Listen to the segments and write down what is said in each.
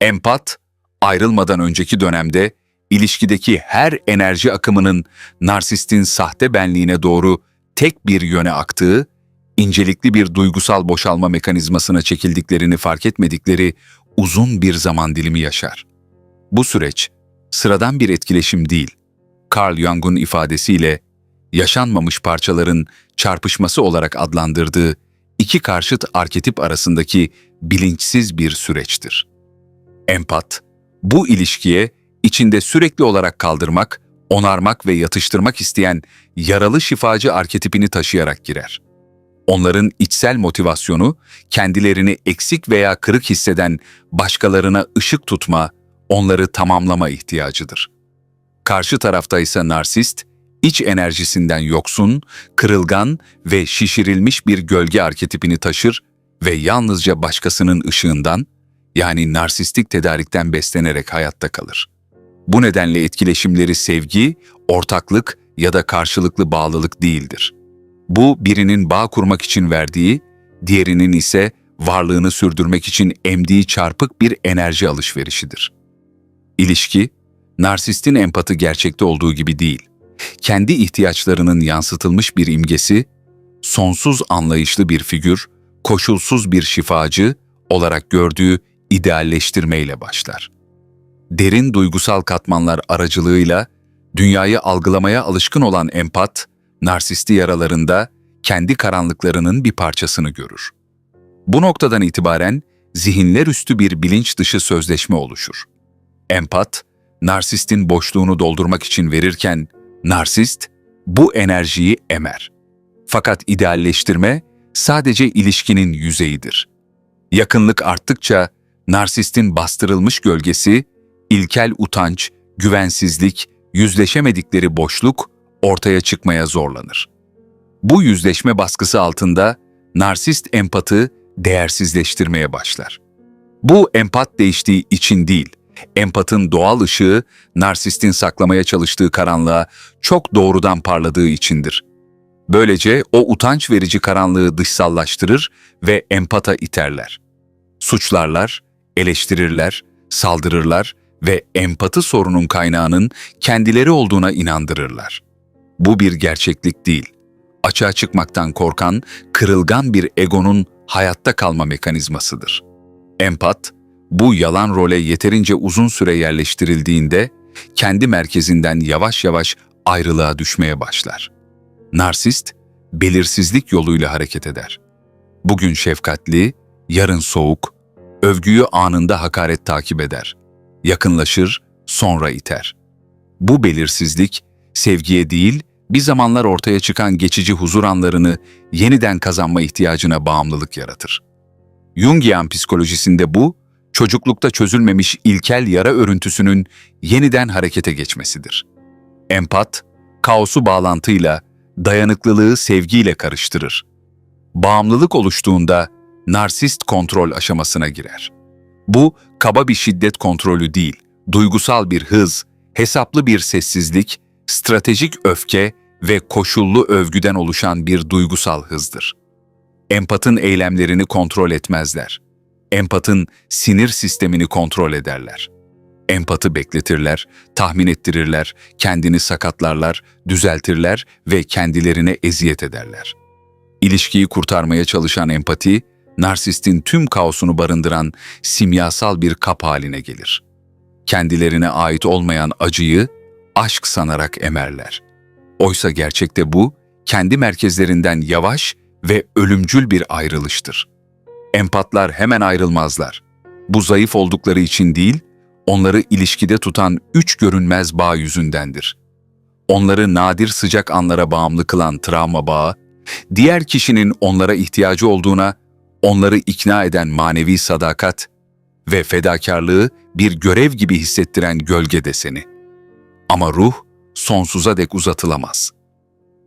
Empat, ayrılmadan önceki dönemde ilişkideki her enerji akımının narsistin sahte benliğine doğru tek bir yöne aktığı, incelikli bir duygusal boşalma mekanizmasına çekildiklerini fark etmedikleri uzun bir zaman dilimi yaşar. Bu süreç sıradan bir etkileşim değil, Carl Jung'un ifadesiyle yaşanmamış parçaların çarpışması olarak adlandırdığı iki karşıt arketip arasındaki bilinçsiz bir süreçtir. Empat, bu ilişkiye içinde sürekli olarak kaldırmak, onarmak ve yatıştırmak isteyen yaralı şifacı arketipini taşıyarak girer. Onların içsel motivasyonu, kendilerini eksik veya kırık hisseden başkalarına ışık tutma, onları tamamlama ihtiyacıdır. Karşı tarafta ise narsist, iç enerjisinden yoksun, kırılgan ve şişirilmiş bir gölge arketipini taşır ve yalnızca başkasının ışığından, yani narsistik tedarikten beslenerek hayatta kalır. Bu nedenle etkileşimleri sevgi, ortaklık ya da karşılıklı bağlılık değildir. Bu birinin bağ kurmak için verdiği, diğerinin ise varlığını sürdürmek için emdiği çarpık bir enerji alışverişidir. İlişki, narsistin empatı gerçekte olduğu gibi değil, kendi ihtiyaçlarının yansıtılmış bir imgesi, sonsuz anlayışlı bir figür, koşulsuz bir şifacı olarak gördüğü idealleştirmeyle başlar. Derin duygusal katmanlar aracılığıyla dünyayı algılamaya alışkın olan empat, narsisti yaralarında kendi karanlıklarının bir parçasını görür. Bu noktadan itibaren zihinler üstü bir bilinç dışı sözleşme oluşur. Empat, narsistin boşluğunu doldurmak için verirken, narsist bu enerjiyi emer. Fakat idealleştirme sadece ilişkinin yüzeyidir. Yakınlık arttıkça narsistin bastırılmış gölgesi, ilkel utanç, güvensizlik, yüzleşemedikleri boşluk ortaya çıkmaya zorlanır. Bu yüzleşme baskısı altında narsist empatı değersizleştirmeye başlar. Bu empat değiştiği için değil, empatın doğal ışığı narsistin saklamaya çalıştığı karanlığa çok doğrudan parladığı içindir. Böylece o utanç verici karanlığı dışsallaştırır ve empata iterler. Suçlarlar, eleştirirler, saldırırlar ve empati sorunun kaynağının kendileri olduğuna inandırırlar. Bu bir gerçeklik değil. Açığa çıkmaktan korkan, kırılgan bir egonun hayatta kalma mekanizmasıdır. Empat, bu yalan role yeterince uzun süre yerleştirildiğinde kendi merkezinden yavaş yavaş ayrılığa düşmeye başlar. Narsist, belirsizlik yoluyla hareket eder. Bugün şefkatli, yarın soğuk, övgüyü anında hakaret takip eder. Yakınlaşır, sonra iter. Bu belirsizlik, sevgiye değil, bir zamanlar ortaya çıkan geçici huzur anlarını yeniden kazanma ihtiyacına bağımlılık yaratır. Jungian psikolojisinde bu, çocuklukta çözülmemiş ilkel yara örüntüsünün yeniden harekete geçmesidir. Empat, kaosu bağlantıyla, dayanıklılığı sevgiyle karıştırır. Bağımlılık oluştuğunda narsist kontrol aşamasına girer. Bu kaba bir şiddet kontrolü değil, duygusal bir hız, hesaplı bir sessizlik, stratejik öfke ve koşullu övgüden oluşan bir duygusal hızdır. Empatın eylemlerini kontrol etmezler. Empatın sinir sistemini kontrol ederler. Empatı bekletirler, tahmin ettirirler, kendini sakatlarlar, düzeltirler ve kendilerine eziyet ederler. İlişkiyi kurtarmaya çalışan empati, narsistin tüm kaosunu barındıran simyasal bir kap haline gelir. Kendilerine ait olmayan acıyı aşk sanarak emerler. Oysa gerçekte bu, kendi merkezlerinden yavaş ve ölümcül bir ayrılıştır. Empatlar hemen ayrılmazlar. Bu zayıf oldukları için değil, onları ilişkide tutan üç görünmez bağ yüzündendir. Onları nadir sıcak anlara bağımlı kılan travma bağı, diğer kişinin onlara ihtiyacı olduğuna onları ikna eden manevi sadakat ve fedakarlığı bir görev gibi hissettiren gölge deseni. Ama ruh sonsuza dek uzatılamaz.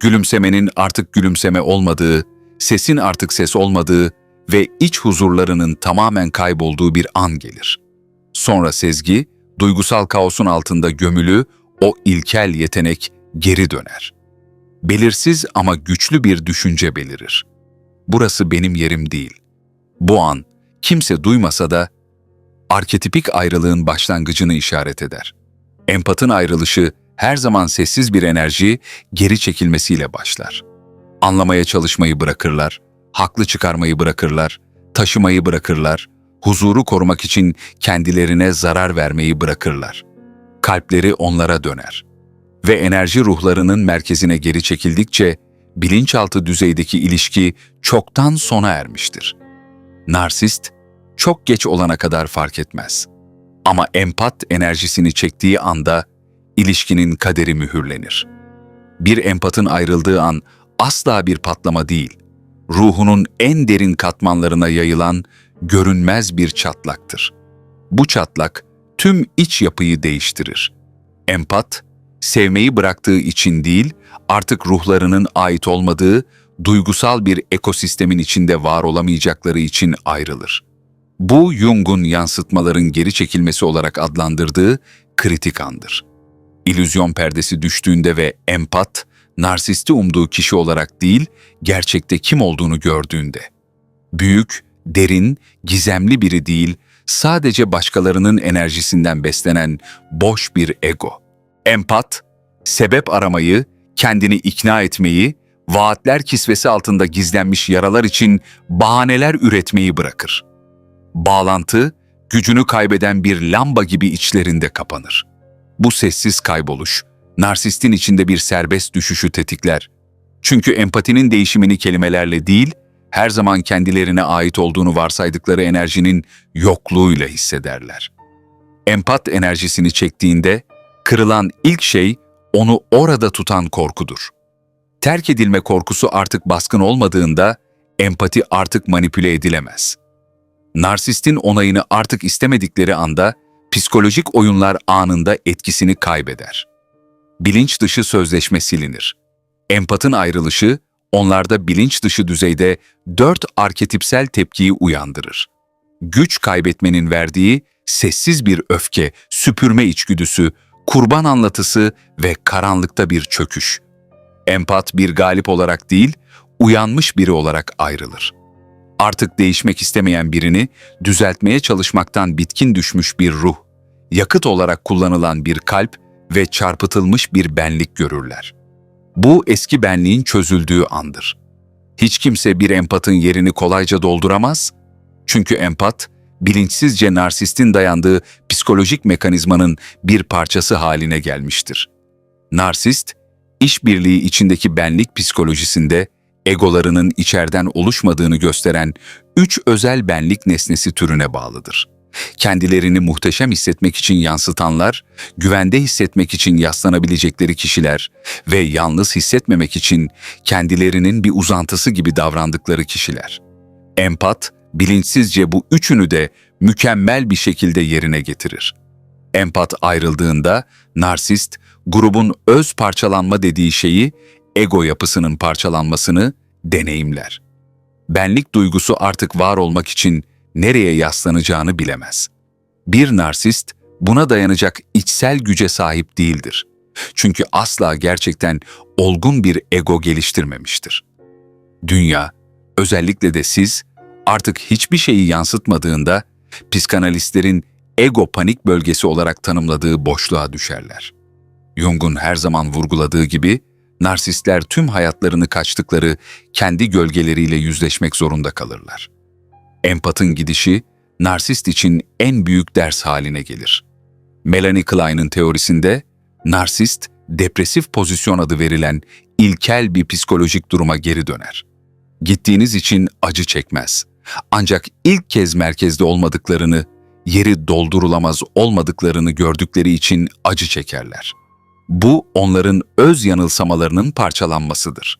Gülümsemenin artık gülümseme olmadığı, sesin artık ses olmadığı ve iç huzurlarının tamamen kaybolduğu bir an gelir. Sonra sezgi, duygusal kaosun altında gömülü o ilkel yetenek geri döner. Belirsiz ama güçlü bir düşünce belirir. Burası benim yerim değil. Bu an kimse duymasa da arketipik ayrılığın başlangıcını işaret eder. Empatın ayrılışı her zaman sessiz bir enerji geri çekilmesiyle başlar. Anlamaya çalışmayı bırakırlar, haklı çıkarmayı bırakırlar, taşımayı bırakırlar, huzuru korumak için kendilerine zarar vermeyi bırakırlar. Kalpleri onlara döner. Ve enerji ruhlarının merkezine geri çekildikçe bilinçaltı düzeydeki ilişki çoktan sona ermiştir. Narsist çok geç olana kadar fark etmez. Ama empat enerjisini çektiği anda ilişkinin kaderi mühürlenir. Bir empatın ayrıldığı an asla bir patlama değil, ruhunun en derin katmanlarına yayılan görünmez bir çatlaktır. Bu çatlak tüm iç yapıyı değiştirir. Empat, sevmeyi bıraktığı için değil, artık ruhlarının ait olmadığı duygusal bir ekosistemin içinde var olamayacakları için ayrılır. Bu Jung'un yansıtmaların geri çekilmesi olarak adlandırdığı kritik andır. İllüzyon perdesi düştüğünde ve empat, narsisti umduğu kişi olarak değil, gerçekte kim olduğunu gördüğünde. Büyük, derin, gizemli biri değil, sadece başkalarının enerjisinden beslenen boş bir ego. Empat, sebep aramayı, kendini ikna etmeyi, vaatler kisvesi altında gizlenmiş yaralar için bahaneler üretmeyi bırakır. Bağlantı, gücünü kaybeden bir lamba gibi içlerinde kapanır. Bu sessiz kayboluş, narsistin içinde bir serbest düşüşü tetikler. Çünkü empatinin değişimini kelimelerle değil, her zaman kendilerine ait olduğunu varsaydıkları enerjinin yokluğuyla hissederler. Empat enerjisini çektiğinde, kırılan ilk şey onu orada tutan korkudur. Terk edilme korkusu artık baskın olmadığında, empati artık manipüle edilemez. Narsistin onayını artık istemedikleri anda, psikolojik oyunlar anında etkisini kaybeder. Bilinç dışı sözleşme silinir. Empatın ayrılışı, onlarda bilinç dışı düzeyde dört arketipsel tepkiyi uyandırır. Güç kaybetmenin verdiği sessiz bir öfke, süpürme içgüdüsü, kurban anlatısı ve karanlıkta bir çöküş. Empat bir galip olarak değil, uyanmış biri olarak ayrılır. Artık değişmek istemeyen birini düzeltmeye çalışmaktan bitkin düşmüş bir ruh, yakıt olarak kullanılan bir kalp ve çarpıtılmış bir benlik görürler. Bu eski benliğin çözüldüğü andır. Hiç kimse bir empatın yerini kolayca dolduramaz. Çünkü empat, bilinçsizce narsistin dayandığı psikolojik mekanizmanın bir parçası haline gelmiştir. Narsist, işbirliği içindeki benlik psikolojisinde egolarının içerden oluşmadığını gösteren üç özel benlik nesnesi türüne bağlıdır. Kendilerini muhteşem hissetmek için yansıtanlar, güvende hissetmek için yaslanabilecekleri kişiler ve yalnız hissetmemek için kendilerinin bir uzantısı gibi davrandıkları kişiler. Empat, bilinçsizce bu üçünü de mükemmel bir şekilde yerine getirir. Empat ayrıldığında narsist, grubun öz parçalanma dediği şeyi, ego yapısının parçalanmasını deneyimler. Benlik duygusu artık var olmak için nereye yaslanacağını bilemez. Bir narsist buna dayanacak içsel güce sahip değildir. Çünkü asla gerçekten olgun bir ego geliştirmemiştir. Dünya, özellikle de siz artık hiçbir şeyi yansıtmadığında psikanalistlerin ego panik bölgesi olarak tanımladığı boşluğa düşerler. Jung'un her zaman vurguladığı gibi narsistler tüm hayatlarını kaçtıkları kendi gölgeleriyle yüzleşmek zorunda kalırlar. Empatın gidişi, narsist için en büyük ders haline gelir. Melanie Klein'in teorisinde, narsist, depresif pozisyon adı verilen ilkel bir psikolojik duruma geri döner. Gittiğiniz için acı çekmez. Ancak ilk kez merkezde olmadıklarını, yeri doldurulamaz olmadıklarını gördükleri için acı çekerler. Bu onların öz yanılsamalarının parçalanmasıdır.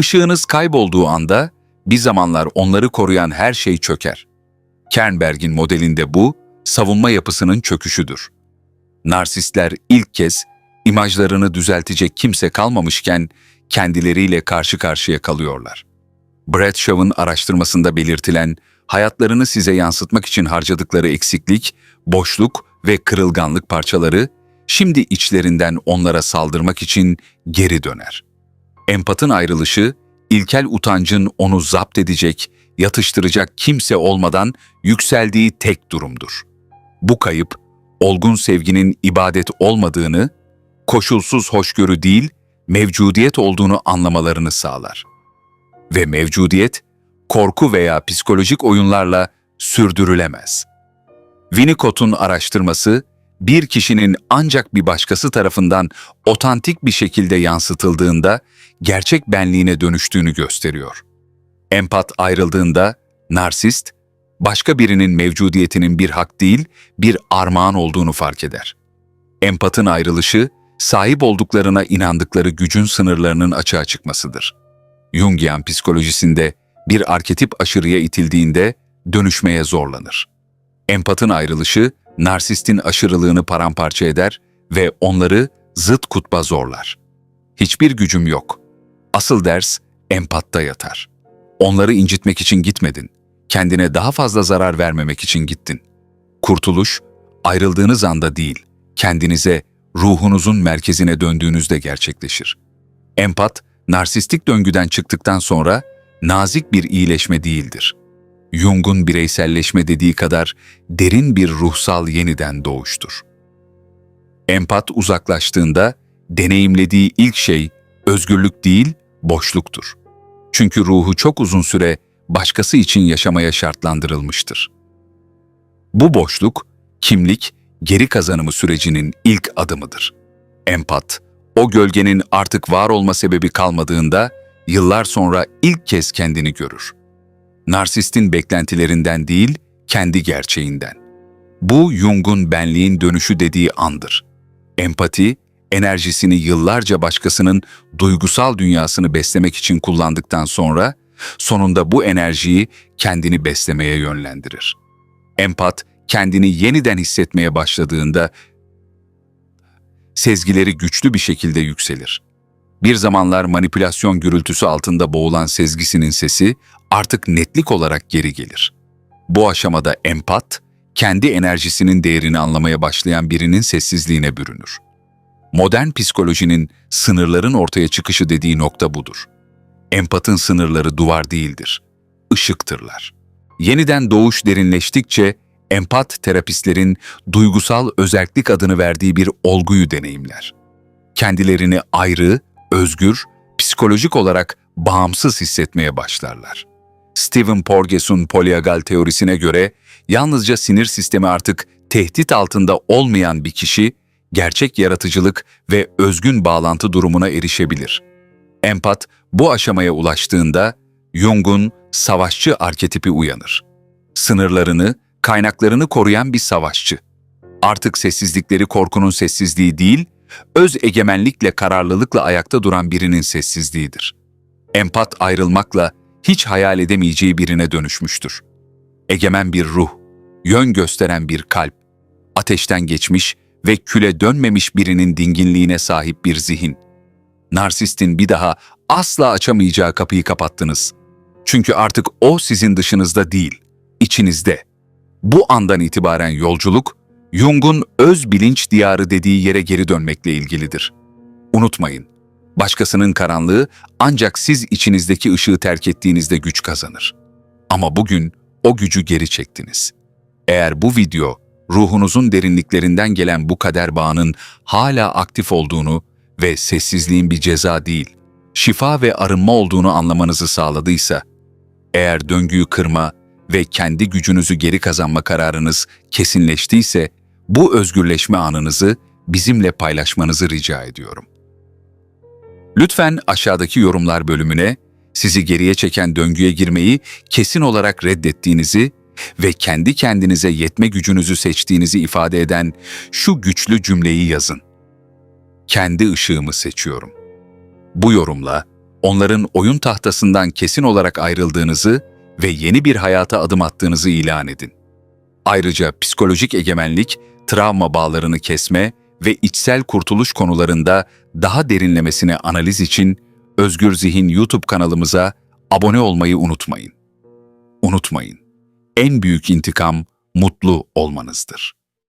Işığınız kaybolduğu anda bir zamanlar onları koruyan her şey çöker. Kernberg'in modelinde bu, savunma yapısının çöküşüdür. Narsistler ilk kez imajlarını düzeltecek kimse kalmamışken kendileriyle karşı karşıya kalıyorlar. Brad Shaw'ın araştırmasında belirtilen hayatlarını size yansıtmak için harcadıkları eksiklik, boşluk ve kırılganlık parçaları şimdi içlerinden onlara saldırmak için geri döner. Empatın ayrılışı, ilkel utancın onu zapt edecek, yatıştıracak kimse olmadan yükseldiği tek durumdur. Bu kayıp, olgun sevginin ibadet olmadığını, koşulsuz hoşgörü değil, mevcudiyet olduğunu anlamalarını sağlar. Ve mevcudiyet, korku veya psikolojik oyunlarla sürdürülemez. Winnicott'un araştırması, bir kişinin ancak bir başkası tarafından otantik bir şekilde yansıtıldığında gerçek benliğine dönüştüğünü gösteriyor. Empat ayrıldığında narsist, başka birinin mevcudiyetinin bir hak değil, bir armağan olduğunu fark eder. Empatın ayrılışı, sahip olduklarına inandıkları gücün sınırlarının açığa çıkmasıdır. Jungian psikolojisinde bir arketip aşırıya itildiğinde dönüşmeye zorlanır. Empatın ayrılışı, narsistin aşırılığını paramparça eder ve onları zıt kutba zorlar. Hiçbir gücüm yok. Asıl ders empatta yatar. Onları incitmek için gitmedin. Kendine daha fazla zarar vermemek için gittin. Kurtuluş, ayrıldığınız anda değil, kendinize, ruhunuzun merkezine döndüğünüzde gerçekleşir. Empat, narsistik döngüden çıktıktan sonra nazik bir iyileşme değildir. Jung'un bireyselleşme dediği kadar derin bir ruhsal yeniden doğuştur. Empat uzaklaştığında deneyimlediği ilk şey özgürlük değil, boşluktur. Çünkü ruhu çok uzun süre başkası için yaşamaya şartlandırılmıştır. Bu boşluk, kimlik, geri kazanımı sürecinin ilk adımıdır. Empat, o gölgenin artık var olma sebebi kalmadığında yıllar sonra ilk kez kendini görür. Narsistin beklentilerinden değil, kendi gerçeğinden. Bu Jung'un benliğin dönüşü dediği andır. Empati, enerjisini yıllarca başkasının duygusal dünyasını beslemek için kullandıktan sonra, sonunda bu enerjiyi kendini beslemeye yönlendirir. Empat, kendini yeniden hissetmeye başladığında sezgileri güçlü bir şekilde yükselir. Bir zamanlar manipülasyon gürültüsü altında boğulan sezgisinin sesi artık netlik olarak geri gelir. Bu aşamada empat, kendi enerjisinin değerini anlamaya başlayan birinin sessizliğine bürünür. Modern psikolojinin sınırların ortaya çıkışı dediği nokta budur. Empatın sınırları duvar değildir, ışıktırlar. Yeniden doğuş derinleştikçe empat terapistlerin duygusal özellik adını verdiği bir olguyu deneyimler. Kendilerini ayrı, özgür, psikolojik olarak bağımsız hissetmeye başlarlar. Stephen Porges'un polyagal teorisine göre yalnızca sinir sistemi artık tehdit altında olmayan bir kişi, gerçek yaratıcılık ve özgün bağlantı durumuna erişebilir. Empat bu aşamaya ulaştığında Jung'un savaşçı arketipi uyanır. Sınırlarını, kaynaklarını koruyan bir savaşçı. Artık sessizlikleri korkunun sessizliği değil, öz egemenlikle kararlılıkla ayakta duran birinin sessizliğidir. Empat ayrılmakla hiç hayal edemeyeceği birine dönüşmüştür. Egemen bir ruh, yön gösteren bir kalp, ateşten geçmiş ve küle dönmemiş birinin dinginliğine sahip bir zihin. Narsistin bir daha asla açamayacağı kapıyı kapattınız. Çünkü artık o sizin dışınızda değil, içinizde. Bu andan itibaren yolculuk, Jung'un öz bilinç diyarı dediği yere geri dönmekle ilgilidir. Unutmayın, başkasının karanlığı ancak siz içinizdeki ışığı terk ettiğinizde güç kazanır. Ama bugün o gücü geri çektiniz. Eğer bu video ruhunuzun derinliklerinden gelen bu kader bağının hala aktif olduğunu ve sessizliğin bir ceza değil, şifa ve arınma olduğunu anlamanızı sağladıysa, eğer döngüyü kırma ve kendi gücünüzü geri kazanma kararınız kesinleştiyse, bu özgürleşme anınızı bizimle paylaşmanızı rica ediyorum. Lütfen aşağıdaki yorumlar bölümüne sizi geriye çeken döngüye girmeyi kesin olarak reddettiğinizi ve kendi kendinize yetme gücünüzü seçtiğinizi ifade eden şu güçlü cümleyi yazın. Kendi ışığımı seçiyorum. Bu yorumla onların oyun tahtasından kesin olarak ayrıldığınızı ve yeni bir hayata adım attığınızı ilan edin. Ayrıca psikolojik egemenlik, travma bağlarını kesme ve içsel kurtuluş konularında daha derinlemesine analiz için Özgür Zihin YouTube kanalımıza abone olmayı unutmayın. Unutmayın, en büyük intikam mutlu olmanızdır.